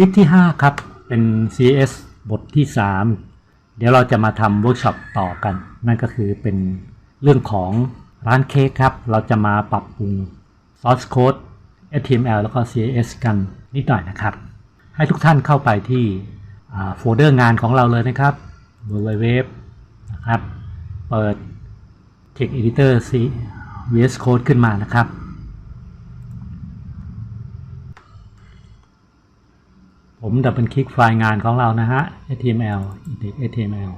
คลิปที่ 5 ครับ เป็น CS บทที่ 3 เดี๋ยวเราจะมาทำเวิร์กช็อปต่อกัน นั่นก็คือเป็นเรื่องของร้านเค้กครับ เราจะมาปรับปรุง source code HTML แล้วก็ CSS กันนิดหน่อยนะครับ ให้ทุกท่านเข้าไปที่โฟลเดอร์งานของเราเลยนะครับ www นะครับ เปิด Text Editor VS Code ขึ้นมานะครับ ผมดับเบิลคลิกไฟล์งานของเรานะฮะ HTML index HTML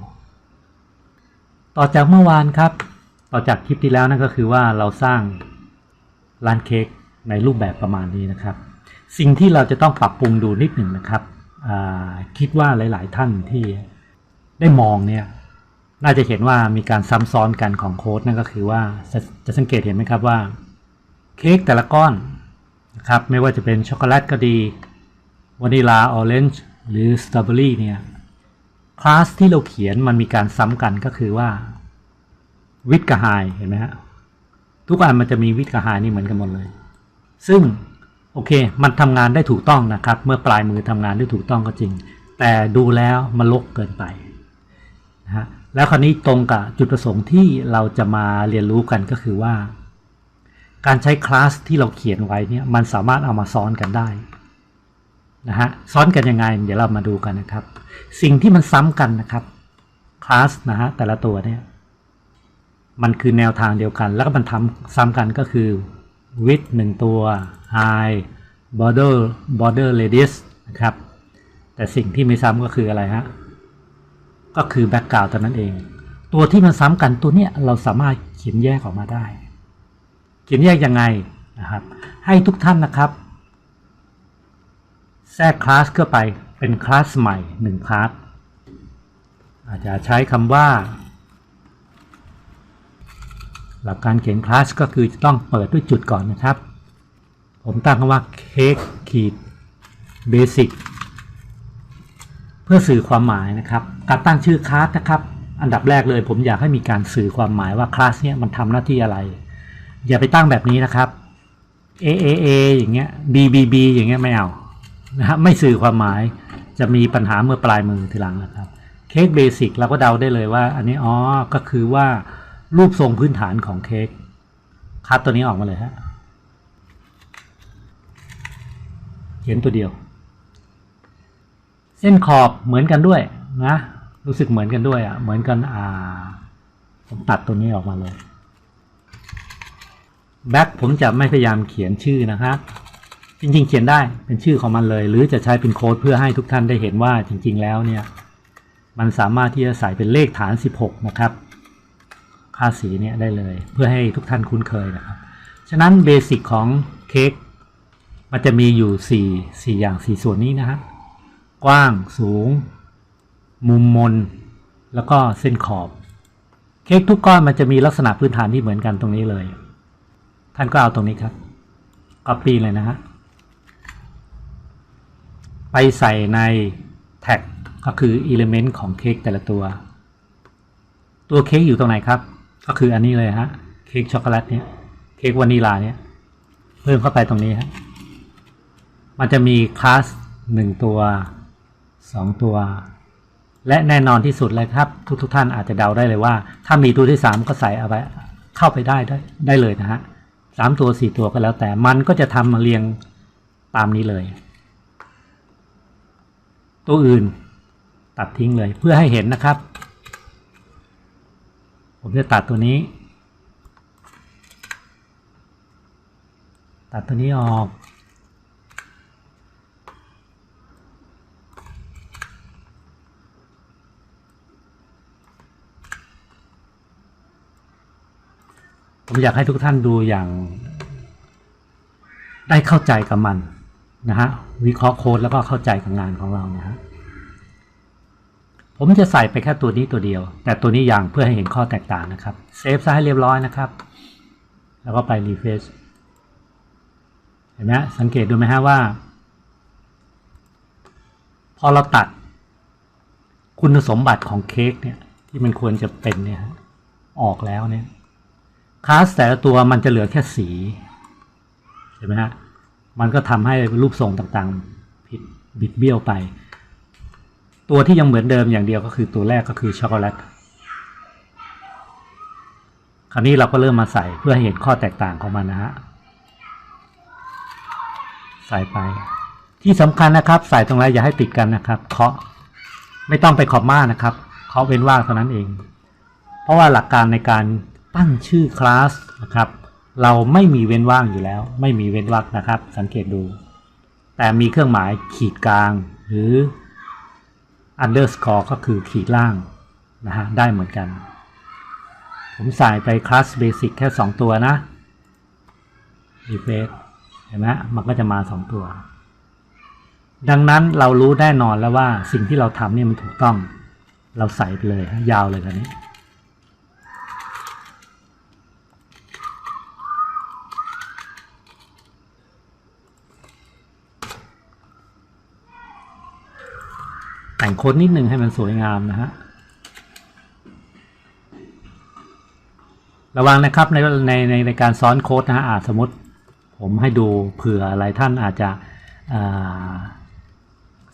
ต่อจากเมื่อวานครับ ต่อจากคลิปที่แล้วนั่นก็คือว่าเราสร้างร้านเค้กในรูปแบบประมาณนี้นะครับ สิ่งที่เราจะต้องปรับปรุงดูนิดหนึ่งนะครับ คิดว่าหลาย ๆ ท่านที่ได้มองเนี่ยน่าจะเห็นว่ามีการซ้ำซ้อนกันของโค้ดนั่นก็คือว่าจะจะสังเกตเห็นไหมครับว่าเค้กแต่ละก้อนนะครับไม่ว่าจะเป็นช็อกโกแลตก็ดี วานิลาออเรนจ์หรือสตรอเบอรี่เนี่ยคลาสที่เราเขียนมันมีการซ้ำกันก็คือว่าวิดกับไฮเห็นไหมฮะทุกอันมันจะมีวิดกับไฮนี่เหมือนกันหมดเลย ซึ่งโอเค มันทำงานได้ถูกต้องนะครับ เมื่อปลายมือทำงานได้ถูกต้องก็จริง แต่ดูแล้วมันลกเกินไปนะฮะแล้วคราวนี้ตรงกับจุดประสงค์ที่เราจะมาเรียนรู้กันก็คือว่า การใช้คลาสที่เราเขียนไว้เนี่ยมันสามารถเอามาซ้อนกันได้ นะฮะซ้อนกันยังไง เดี๋ยวเรามาดูกันนะครับ สิ่งที่มันซ้ำกันนะครับคลาสนะฮะแต่ละตัวเนี่ยมันคือแนวทางเดียวกัน แล้วก็มันทำซ้ำกันก็คือ width หนึ่งตัว high border border radius นะครับ แต่สิ่งที่ไม่ซ้ำก็คืออะไรฮะก็คือแบ็กกราวด์ตัวนั้นเอง ตัวที่มันซ้ำกันตัวเนี้ยเราสามารถเขียนแยกออกมาได้ เขียนแยกยังไงนะครับ ให้ทุกท่านนะครับ ทรกคลาสเข้าไปเป็นคลาสใหม่หนึ่งคลาสอาจจะใช้คำว่า หลักการเขียนคลาสก็คือจะต้องเปิดด้วยจุดก่อนนะครับ ผมตั้งคำว่าเค้กขีดเบสิกเพื่อสื่อความหมายนะครับการตั้งชื่อคลาสนะครับอันดับแรกเลยผมอยากให้มีการสื่อความหมายว่าคลาสเนี้ยมันทำหน้าที่อะไร อย่าไปตั้งแบบนี้นะครับ A A A อย่างเงี้ย B B B อย่างเงี้ยไม่เอา นะครับไม่สื่อความหมายจะมีปัญหาเมื่อปลายมือทีหลังนะครับเค้กเบสิกเราก็เดาได้เลยว่า อันนี้อ๋อก็คือว่ารูปทรงพื้นฐานของเค้กคัดตัวนี้ออกมาเลยฮะเขียนตัวเดียว เส้นขอบเหมือนกันด้วยนะรู้สึกเหมือนกันด้วยอะเหมือนกันอ่าผมตัดตัวนี้ออกมาเลยแบ็คผมจะไม่พยายามเขียนชื่อนะครับ จริงๆ เขียนได้เป็นชื่อของมันเลย หรือจะใช้เป็นโค้ดเพื่อให้ทุกท่านได้เห็นว่าจริง ๆ แล้วเนี่ยมันสามารถที่จะใส่เป็นเลขฐาน 16 นะครับ ค่าสีเนี่ยได้เลย เพื่อให้ทุกท่านคุ้นเคยนะครับ ฉะนั้นเบสิกของเค้กมันจะมีอยู่ 4 4 อย่าง 4 ส่วนนี้นะฮะกว้างสูง มุมมน แล้วก็เส้นขอบ เค้กทุกก้อนมันจะมีลักษณะพื้นฐานที่เหมือนกันตรงนี้เลย ท่านก็เอาตรงนี้ครับ copy เลยนะฮะ ไปใส่ในแท็กก็คือ element ของเค้กแต่ละตัว ตัวเค้กอยู่ตรงไหนครับ ก็คืออันนี้เลยฮะเค้กช็อกโกแลตเนี่ยเค้กวานิลาเนี่ยเพิ่มเข้าไปตรงนี้ฮะมันจะมีคลาสหนึ่งตัวสองตัว และแน่นอนที่สุดเลยครับ ทุกทุกท่านอาจจะเดาได้เลยว่า ถ้ามีตัวที่สามก็ใส่เอาไว้เข้าไปได้ได้ได้เลยนะฮะสามตัวสี่ตัวก็แล้วแต่มันก็จะทำมาเรียงตามนี้เลย ตัวอื่น ตัดทิ้งเลยเพื่อให้เห็นนะครับ ผมจะตัดตัวนี้ ตัดตัวนี้ออก ผมอยากให้ทุกท่านดูอย่างได้เข้าใจกับมัน นะฮะวิเคราะห์โค้ดแล้วก็เข้าใจกับงานของเรานะฮะผมจะใส่ไปแค่ตัวนี้ตัวเดียว แต่ตัวนี้อย่างเพื่อให้เห็นข้อแตกต่างนะครับเซฟซะให้เรียบร้อยนะครับ แล้วก็ไปรีเฟซเห็นไหมสังเกตดูไหมฮะว่า พอเราตัดคุณสมบัติของเค้กเนี่ยที่มันควรจะเป็นเนี่ยฮะออกแล้วเนี่ยคลาสแต่ละตัวมันจะเหลือแค่สีเห็นไหมฮะ มันก็ทำให้รูปทรงต่างๆ ผิดบิดเบี้ยวไป ตัวที่ยังเหมือนเดิมอย่างเดียวก็คือตัวแรกก็คือช็อกโกแลตคราวนี้เราก็เริ่มมาใส่เพื่อให้เห็นข้อแตกต่างของมันนะฮะใส่ไป ที่สำคัญนะครับใส่ตรงไหนอย่าให้ติดกันนะครับเคาะไม่ต้องไปขอบมานะครับเคาะเว้นว่างเท่านั้นเอง เพราะว่าหลักการในการตั้งชื่อคลาสนะครับ เราไม่มีเว้นว่างอยู่แล้ว ไม่มีเว้นวรรคนะครับ สังเกตดู แต่มีเครื่องหมายขีดกลาง หรือ underscore ก็คือขีดล่างนะฮะได้เหมือนกัน ผมใส่ไปคลาสเบสิกแค่ 2 ตัวนะ refresh เห็นไหมมันก็จะมา 2 ตัว ดังนั้นเรารู้แน่นอนแล้วว่าสิ่งที่เราทำเนี่ยมันถูกต้อง เราใส่ไปเลยยาวเลยคันนี้ แต่งโค้ดนิดนึงให้มันสวยงามนะฮะ ระวังนะครับในในในในการซ้อนโค้ดนะฮะอาจสมมติผมให้ดูเผื่ออะไรท่านอาจจะ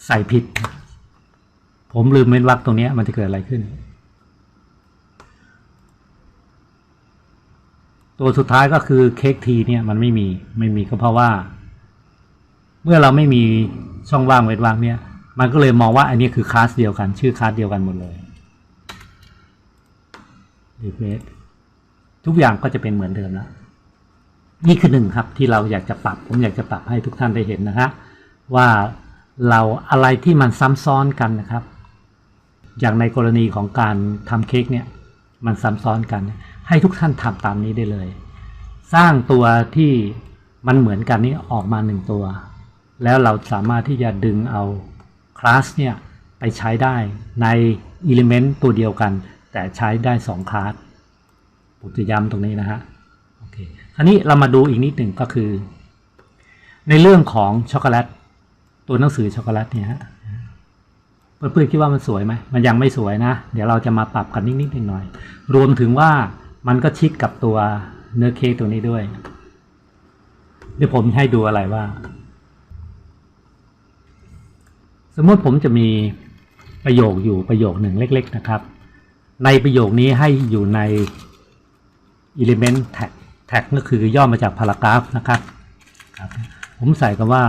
ใส่ผิด ผมลืมเว้นวรรคตรงนี้มันจะเกิดอะไรขึ้น ตัวสุดท้ายก็คือเค้กทีเนี่ยมันไม่มีไม่มีก็เพราะว่า เมื่อเราไม่มีช่องว่างเว้นวรรคเนี่ย มันก็เลยมองว่าอันนี้คือคลาสเดียวกัน ชื่อคลาสเดียวกันหมดเลย refresh ทุกอย่างก็จะเป็นเหมือนเดิมแล้ว นี่คือหนึ่งครับที่เราอยากจะปรับ ผมอยากจะปรับให้ทุกท่านได้เห็นนะฮะว่าเราอะไรที่มันซ้ำซ้อนกันนะครับ อย่างในกรณีของการทำเค้กเนี่ยมันซ้ำซ้อนกัน ให้ทุกท่านทำตามนี้ได้เลย สร้างตัวที่มันเหมือนกันนี้ออกมาหนึ่งตัว แล้วเราสามารถที่จะดึงเอา คลาสเนี่ยไปใช้ได้ในอิเลเมนต์ตัวเดียวกัน แต่ใช้ได้สองคลาสผมจะย้ำตรงนี้นะฮะโอเคครานี้เรามาดูอีกนิดหนึ่งก็คือ ในเรื่องของช็อกโกแลตตัวหนังสือช็อกโกแลตเนี่ยฮะเพื่อนๆคิดว่ามันสวยไหมมันยังไม่สวยนะ เดี๋ยวเราจะมาปรับกันนิดๆหน่อยๆรวมถึงว่ามันก็ชิดกับตัวเนื้อเค้กตัวนี้ด้วย เดี๋ยวผมให้ดูอะไรว่า สมมติผมจะมีประโยคอยู่ประโยคหนึ่งเล็ก ๆ นะครับ ในประโยคนี้ให้อยู่ใน element tag tag ก็คือย่อมาจาก paragraph นะครับครับ ผมใส่คำว่า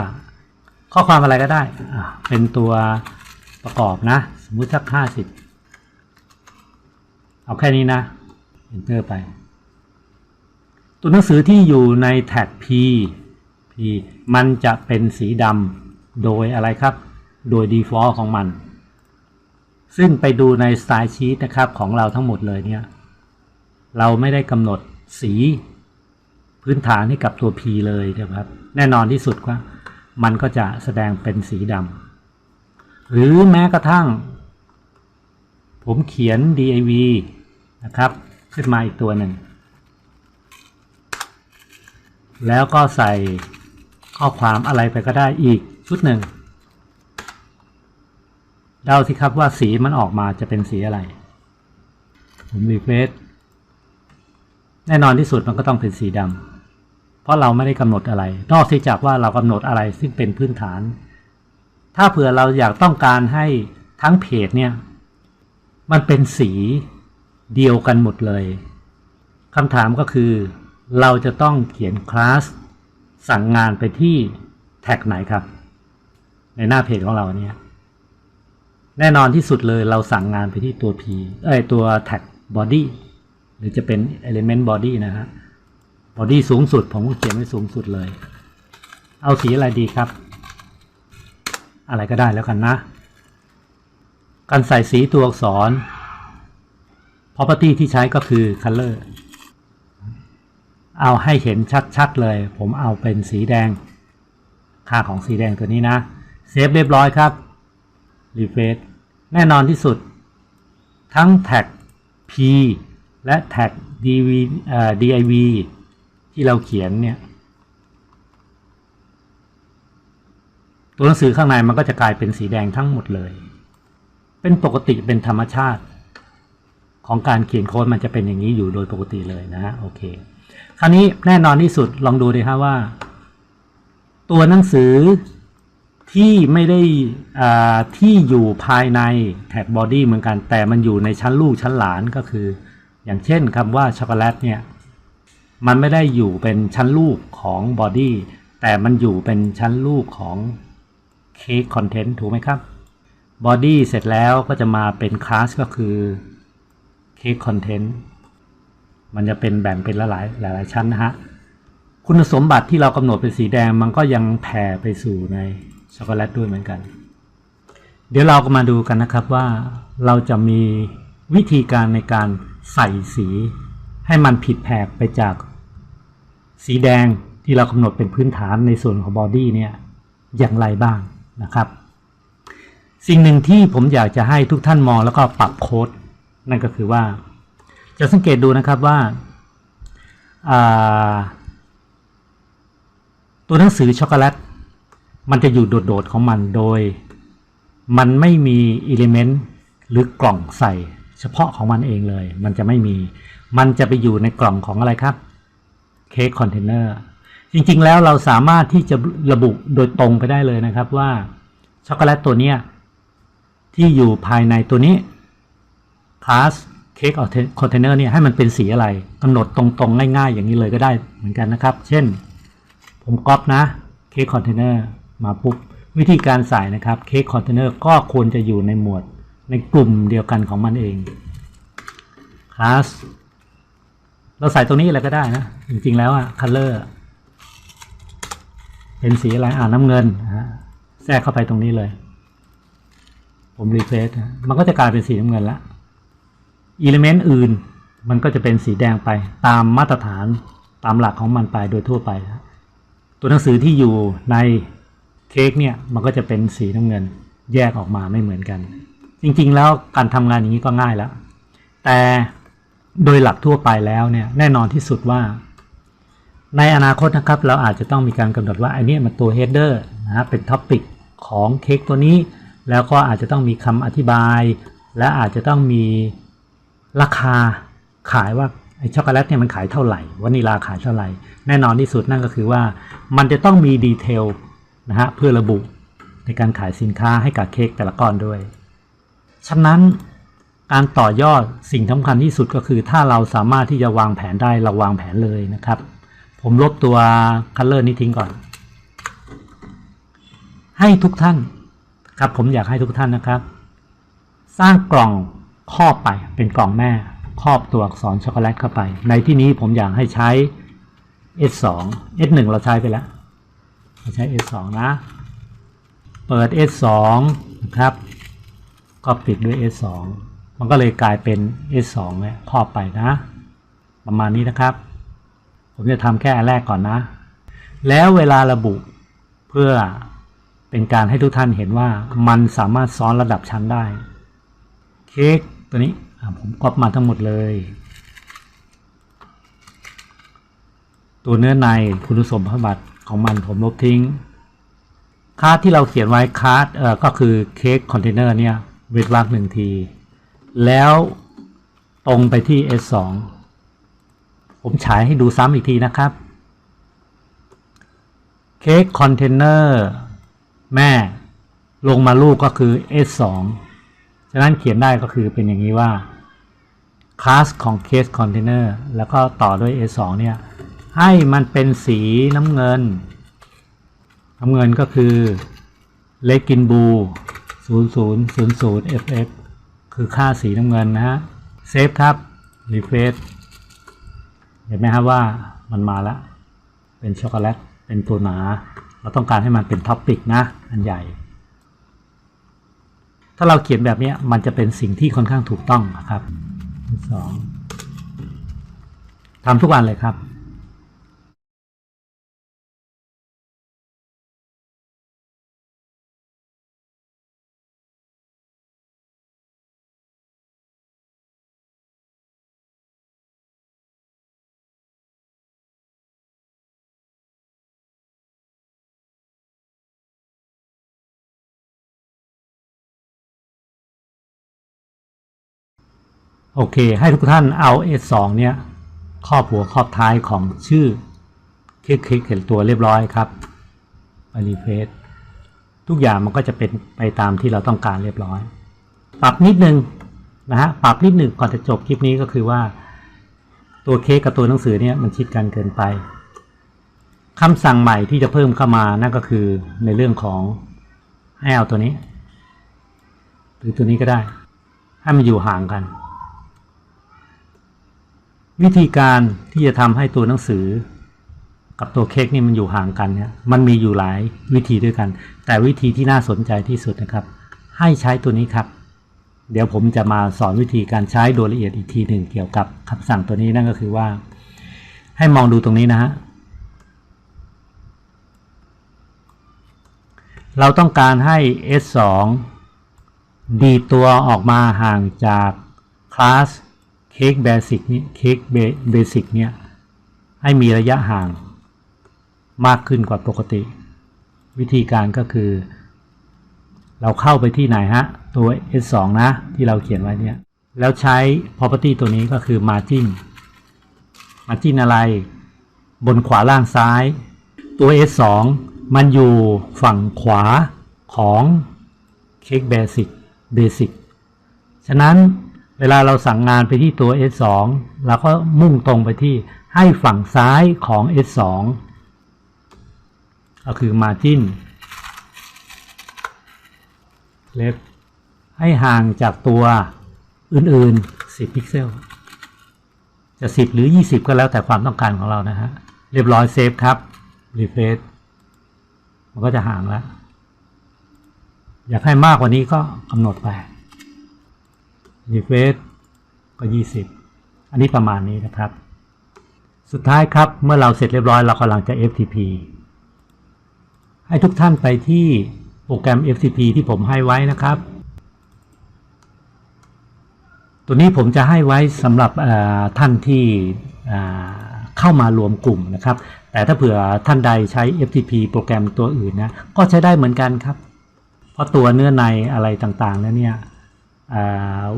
ข้อความอะไรก็ได้ เป็นตัวประกอบนะ สมมุติสักห้าสิบเอาแค่นี้นะ enter ไป ตัวหนังสือที่อยู่ในแท็ก P P มันจะเป็นสีดำโดยอะไรครับ โดย default ของมัน ซึ่งไปดูใน style sheet นะครับของเราทั้งหมดเลยเนี่ย เราไม่ได้กำหนดสีพื้นฐานให้กับตัว P เลยนะครับ แน่นอนที่สุดว่ามันก็จะแสดงเป็นสีดำหรือแม้กระทั่ง ผมเขียน div นะครับ ขึ้นมาอีกตัวหนึ่ง แล้วก็ใส่ข้อความอะไรไปก็ได้อีกชุดหนึ่ง เดาสิครับว่าสีมันออกมาจะเป็นสีอะไร ผมรีเฟรชแน่นอนที่สุดมันก็ต้องเป็นสีดำเพราะเราไม่ได้กำหนดอะไร นอกจากว่าเรากำหนดอะไรซึ่งเป็นพื้นฐาน ถ้าเผื่อเราอยากต้องการให้ทั้งเพจเนี่ย มันเป็นสีเดียวกันหมดเลยคำถามก็คือ เราจะต้องเขียนคลาสสั่งงานไปที่แท็กไหนครับ ในหน้าเพจของเราเนี่ย แน่นอนที่สุดเลยเราสั่งงานไปที่ตัว P เอ้ยตัว tag body หรือจะเป็น element body นะฮะ body สูงสุด ผมก็เขียนไว้สูงสุดเลย เอาสีอะไรดีครับ อะไรก็ได้แล้วกันนะ การใส่สีตัวอักษร property ที่ใช้ก็คือ color เอาให้เห็นชัดๆเลย ผมเอาเป็นสีแดง ค่าของสีแดงตัวนี้นะ เซฟเรียบร้อยครับ รีเฟซแน่นอนที่สุด ทั้งแท็ก P และแท็ก dv div ที่เราเขียนเนี่ย ตัวหนังสือข้างในมันก็จะกลายเป็นสีแดงทั้งหมดเลย เป็นปกติเป็นธรรมชาติ ของการเขียนโค้ดมันจะเป็นอย่างนี้อยู่โดยปกติเลยนะฮะโอเค คราวนี้แน่นอนที่สุดลองดูดีฮะว่า ตัวหนังสือ ที่ไม่ได้ที่อยู่ภายในแท็กบอดี้เหมือนกัน แต่มันอยู่ในชั้นลูกชั้นหลานก็คือ อย่างเช่นคำว่าช็อกโกแลตเนี่ยมันไม่ได้อยู่เป็นชั้นลูกของบอดี้แต่มันอยู่เป็นชั้นลูกของเค้กคอนเทนต์ถูกไหมครับบอดี้เสร็จแล้วก็จะมาเป็นคลาสก็คือเค้กคอนเทนต์มันจะเป็นแบ่งเป็นหลายหลายหลายชั้นนะฮะ คุณสมบัติที่เรากำหนดเป็นสีแดงมันก็ยังแผ่ไปสู่ใน ช็อกโกแลตด้วยเหมือนกัน เดี๋ยวเราก็มาดูกันนะครับว่าเราจะมีวิธีการในการใส่สีให้มันผิดแผกไปจากสีแดงที่เรากำหนดเป็นพื้นฐานในส่วนของบอดี้เนี่ยอย่างไรบ้างนะครับ สิ่งหนึ่งที่ผมอยากจะให้ทุกท่านมองแล้วก็ปรับโค้ดนั่นก็คือว่า จะสังเกตดูนะครับว่าาตัวหนังสือช็อกโกแลต มันจะอยู่โดดๆของมันโดย มันไม่มีอิเลเมนต์หรือกล่องใส่ เฉพาะของมันเองเลย มันจะไม่มี มันจะไปอยู่ในกล่องของอะไรครับเค้กคอนเทนเนอร์จริงๆแล้วเราสามารถที่จะระบุโดยตรงไปได้เลยนะครับว่าช็อกโกแลตตัวเนี้ยที่อยู่ภายในตัวนี้คลาสเค้กคอนเทนเนอร์เนี่ยให้มันเป็นสีอะไรกำหนดตรงๆ ง่ายๆ อย่างนี้เลยก็ได้เหมือนกันนะครับ เช่น ผมก๊อปนะเค้กคอนเทนเนอร์ มาปุ๊บวิธีการใส่นะครับเค้กคอนเทนเนอร์ก็ควรจะอยู่ในหมวดในกลุ่มเดียวกันของมันเองคลาสเราใส่ตรงนี้อะไรก็ได้นะ จริงๆแล้วอะคัลเลอร์เป็นสีอะไรอ่าน้ำเงินฮะแทรกเข้าไปตรงนี้เลย ผมรีเฟรชมันก็จะกลายเป็นสีน้ำเงินละอิเลเมนต์อื่นมันก็จะเป็นสีแดงไปตามมาตรฐานตามหลักของมันไปโดยทั่วไป ตัวหนังสือที่อยู่ใน เค้กเนี่ยมันก็จะเป็นสีน้ำเงินแยกออกมาไม่เหมือนกัน จริงๆแล้วการทำงานอย่างนี้ก็ง่ายแล้ว แต่โดยหลักทั่วไปแล้วเนี่ยแน่นอนที่สุดว่า ในอนาคตนะครับ เราอาจจะต้องมีการกำหนดว่าอันนี้มันตัว header นะฮะเป็นท็อปิกของเค้กตัวนี้ แล้วก็อาจจะต้องมีคำอธิบาย และอาจจะต้องมีราคาขายว่าไอ้ช็อกโกแลตเนี่ยมันขายเท่าไหร่วานิลาขายเท่าไหร่ แน่นอนที่สุดนั่นก็คือว่า มันจะต้องมีดีเทล นะฮะเพื่อระบุในการขายสินค้าให้กับเค้กแต่ละก้อนด้วย ฉะนั้นการต่อยอดสิ่งสำคัญที่สุดก็คือ ถ้าเราสามารถที่จะวางแผนได้เราวางแผนเลยนะครับ ผมลบตัวคัลเลอร์นี้ทิ้งก่อน ให้ทุกท่านครับผมอยากให้ทุกท่านนะครับ สร้างกล่องครอบไปเป็นกล่องแม่ครอบตัวอักษรช็อกโกแลตเข้าไป ในที่นี้ผมอยากให้ใช้ S2 S1 เราใช้ไปแล้ว ใช้ S2 นะ เปิด S2 นะครับ ก็ปิดด้วย S2 มันก็เลยกลายเป็น S2 เนี่ยครอบไปนะ ประมาณนี้นะครับ ผมจะทำแค่อันแรกก่อนนะ แล้วเวลาระบุเพื่อเป็นการให้ทุกท่านเห็นว่ามันสามารถซ้อนระดับชั้นได้ เค้กตัวนี้ผมก๊อปมาทั้งหมดเลย ตัวเนื้อในคุณสมบัติ ของมันผมลบทิ้งคาร์ดที่เราเขียนไว้คาร์ดเอ่อก็คือเค้กคอนเทนเนอร์เนี่ยเวทวักหนึ่งที แล้วตรงไปที่ S2 ผมฉายให้ดูซ้ำอีกทีนะครับเค้กคอนเทนเนอร์แม่ลงมาลูกก็คือ S2 ฉะนั้นเขียนได้ก็คือเป็นอย่างนี้ว่าคลาสของ case container แล้วก็ต่อด้วย S2 เนี่ย ให้มันเป็นสีน้ำเงิน น้ำเงินก็คือเลกินบู0000 FF คือค่าสีน้ำเงินนะฮะ เซฟครับ รีเฟรชเห็นไหมครับว่ามันมาแล้ว เป็นช็อกโกแลต เป็นตัวหนา เราต้องการให้มันเป็นท็อปปิกนะ อันใหญ่ ถ้าเราเขียนแบบนี้มันจะเป็นสิ่งที่ค่อนข้างถูกต้องนะครับสองทำทุกวันเลยครับ โอเค ให้ทุกท่านเอา S2 เนี่ยครอบหัวครอบท้ายของชื่อ คลิกคลิกเห็นตัวเรียบร้อยครับไปรีเฟซทุกอย่างมันก็จะเป็นไปตามที่เราต้องการเรียบร้อย ปรับนิดนึงนะฮะปรับนิดหนึ่งก่อนจะจบคลิปนี้ก็คือว่า ตัวเค้กกับตัวหนังสือเนี่ยมันชิดกันเกินไปคำสั่งใหม่ที่จะเพิ่มเข้ามานั่นก็คือในเรื่องของให้เอาตัวนี้ หรือตัวนี้ก็ได้ ให้มันอยู่ห่างกัน วิธีการที่จะทำให้ตัวหนังสือ กับตัวเค้กนี่มันอยู่ห่างกันเนี่ยมันมีอยู่หลายวิธีด้วยกัน แต่วิธีที่น่าสนใจที่สุดนะครับ ให้ใช้ตัวนี้ครับ เดี๋ยวผมจะมาสอนวิธีการใช้โดยละเอียดอีกทีหนึ่งเกี่ยวกับคำสั่งตัวนี้นั่นก็คือว่า ให้มองดูตรงนี้นะฮะเราต้องการให้ S2 ดีตัวออกมาห่างจากคลาส เค้กเบสิกนี่เค้กเบสิกเนี่ยให้มีระยะห่างมากขึ้นกว่าปกติ วิธีการก็คือ เราเข้าไปที่ไหนฮะ ตัว S2 นะที่เราเขียนไว้เนี่ย แล้วใช้ property ตัวนี้ก็คือ margin margin อะไร บนขวาล่างซ้าย ตัว S2 มันอยู่ฝั่งขวาของ Cake Basic Basic ฉะนั้น เวลาเราสั่งงานไปที่ตัว S2 เราก็มุ่งตรงไปที่ให้ฝั่งซ้ายของ S2 ก็คือ margin left ให้ห่างจากตัวอื่นๆ 10 พิกเซล จะ 10 หรือ 20 ก็แล้วแต่ความต้องการของเรานะฮะ เรียบร้อยเซฟครับ รีเฟรชมันก็จะห่างแล้ว อยากให้มากกว่านี้ก็กำหนดไป รีเฟรชก็ 20 อันนี้ประมาณนี้นะครับ สุดท้ายครับเมื่อเราเสร็จเรียบร้อยเรากำลังจะ FTP ให้ทุกท่านไปที่โปรแกรม FTP ที่ผมให้ไว้นะครับ ตัวนี้ผมจะให้ไว้สำหรับท่านที่เข้ามารวมกลุ่มนะครับ แต่ถ้าเผื่อท่านใดใช้ FTP โปรแกรมตัวอื่นนะ ก็ใช้ได้เหมือนกันครับ เพราะตัวเนื้อในอะไรต่างๆแล้วเนี่ย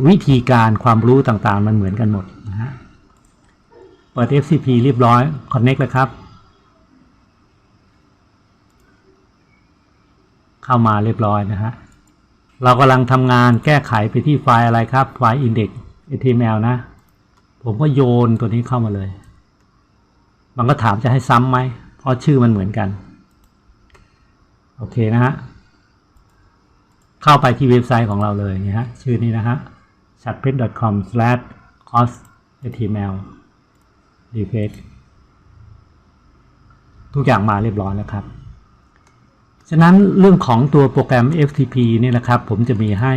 วิธีการความรู้ต่างๆ มันเหมือนกันหมดนะฮะเปิด FTP เรียบร้อย Connect เลยครับ เข้ามาเรียบร้อยนะฮะเรากำลังทำงานแก้ไขไปที่ไฟล์อะไรครับ ไฟล์ index html นะ ผมก็โยนตัวนี้เข้ามาเลย มันก็ถามจะให้ซ้ำไหม เพราะชื่อมันเหมือนกัน โอเคนะฮะ เข้าไปที่เว็บไซต์ของเราเลยนี่ฮะชื่อนี้นะฮะ c h a t p e t c o m c o s html r e f r e s h ทุกอย่างมาเรียบร้อยแล้วครับ ฉะนั้นเรื่องของตัวโปรแกรม FTP เนี่ยนะครับ ผมจะมีให้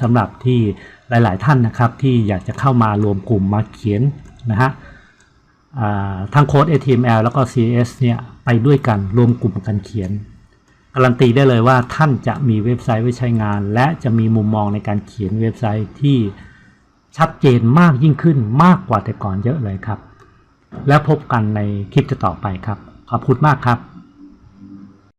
สำหรับที่หลาย ๆ ท่านนะครับ ที่อยากจะเข้ามารวมกลุ่มมาเขียนนะฮะทั้งโค้ด HTML แล้วก็ CSS เนี่ยไปด้วยกันรวมกลุ่มกันเขียน การันตีได้เลยว่าท่านจะมีเว็บไซต์ไว้ใช้งาน และจะมีมุมมองในการเขียนเว็บไซต์ที่ชัดเจนมากยิ่งขึ้นมากกว่าแต่ก่อนเยอะเลยครับ แล้วพบกันในคลิปต่อไปครับ ขอบคุณมากครับ